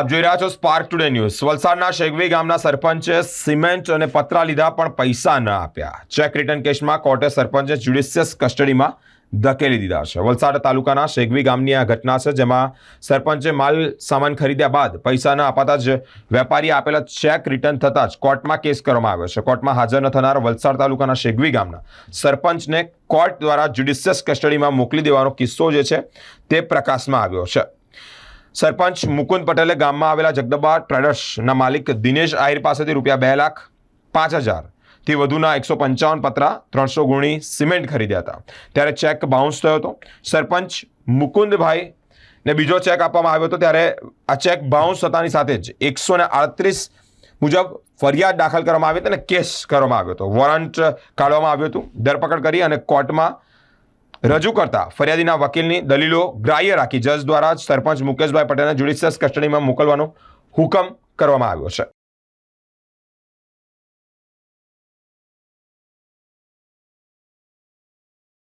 આપ જોઈ રહ્યા છો સ્પાર્ક ટુડે ન્યૂઝ વલસાડના શેગવી ગામના સરપંચે સિમેન્ટ અને પતરા લીધા પણ પૈસા ન આપ્યા. ચેક રિટર્ન કેસમાં કોર્ટે સરપંચે જ્યુડિશિયસ કસ્ટડીમાં ધકેલી દીધા છે. વલસાડ તાલુકાના શેગવી ગામની આ ઘટના છે જેમાં સરપંચે માલ સામાન ખરીદ્યા બાદ પૈસા ન અપાતા જ વેપારીએ આપેલા ચેક રિટર્ન થતાં જ કોર્ટમાં કેસ કરવામાં આવ્યો છે. કોર્ટમાં હાજર ન થનાર વલસાડ તાલુકાના શેગવી ગામના સરપંચને કોર્ટ દ્વારા જ્યુડિશિયસ કસ્ટડીમાં મોકલી દેવાનો કિસ્સો જે છે તે પ્રકાશમાં આવ્યો છે. સરપંચ મુકુંદ પટેલે ગામમાં આવેલા જગદંબા ટ્રેડર્સના માલિક દિનેશ આહિર પાસેથી રૂપિયા બે લાખ પાંચ હજારથી વધુના એકસો પંચાવન પતરા ત્રણસો ગુણી સિમેન્ટ ખરીદ્યા હતા. ત્યારે ચેક બાઉન્સ થયો હતો. સરપંચ મુકુંદભાઈ ને બીજો ચેક આપવામાં આવ્યો હતો. ત્યારે આ ચેક બાઉન્સ થતાની સાથે જ એકસો ને આડત્રીસ મુજબ ફરિયાદ દાખલ કરવામાં આવી હતી અને કેસ કરવામાં આવ્યો હતો. વોરંટ કાઢવામાં આવ્યું હતું. ધરપકડ કરી અને કોર્ટમાં રજૂ કરતા ફરિયાદીના વકીલની દલીલો ગ્રાહ્ય રાખી જજ દ્વારા સરપંચ મુકેશભાઈ પટેલને જ્યુડિશિયસ કસ્ટડીમાં મોકલવાનો હુકમ કરવામાં આવ્યો છે.